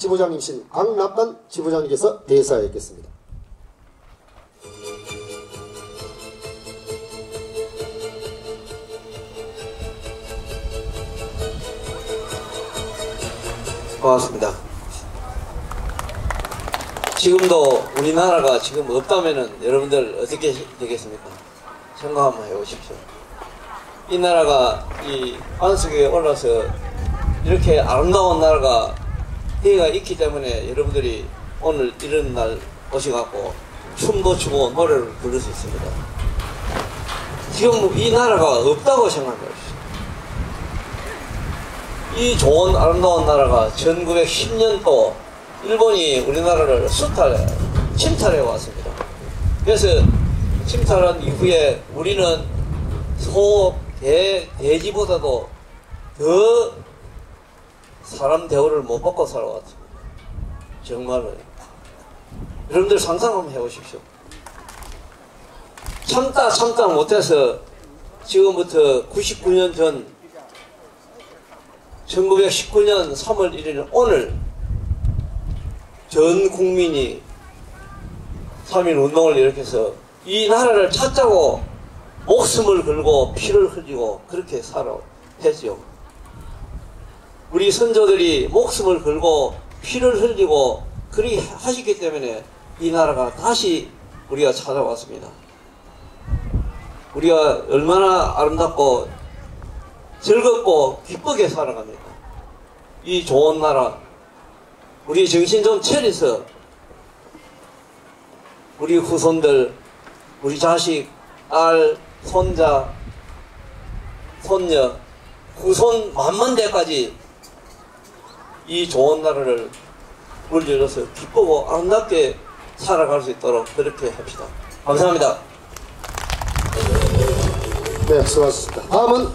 지부장님이신 강남단 지부장님께서 대사하겠습니다. 고맙습니다. 지금도 우리나라가 지금 없다면은 여러분들 어떻게 되겠습니까? 생각 한번 해보십시오. 이 나라가 이 안석에 올라서 이렇게 아름다운 나라가 해가 있기 때문에 여러분들이 오늘 이런 날 오셔갖고 춤도 추고 노래를 부를 수 있습니다. 지금 이 나라가 없다고 생각해보십시오. 이 좋은 아름다운 나라가 1910년도 일본이 우리나라를 수탈해, 침탈해 왔습니다. 그래서 침탈한 이후에 우리는 소, 개, 돼지보다도 더 사람 대우를 못 받고 살아왔습니다. 정말로. 여러분들 상상 한번 해보십시오. 참다 참다 못해서 지금부터 99년 전 1919년 3월 1일 오늘 전 국민이 3일 운동을 일으켜서 이 나라를 찾자고 목숨을 걸고 피를 흘리고 그렇게 살아했죠. 우리 선조들이 목숨을 걸고 피를 흘리고 그리 하셨기 때문에 이 나라가 다시 우리가 찾아왔습니다. 우리가 얼마나 아름답고 즐겁고 기쁘게 살아갑니다. 이 좋은 나라, 우리 정신 좀 차려서 우리 후손들, 우리 자식, 딸, 손자, 손녀, 후손 만만 대까지 이 좋은 나라를 물려줘서 기쁘고 아름답게 살아갈 수 있도록 그렇게 합시다. 감사합니다. 네, 수고하셨습니다. 다음은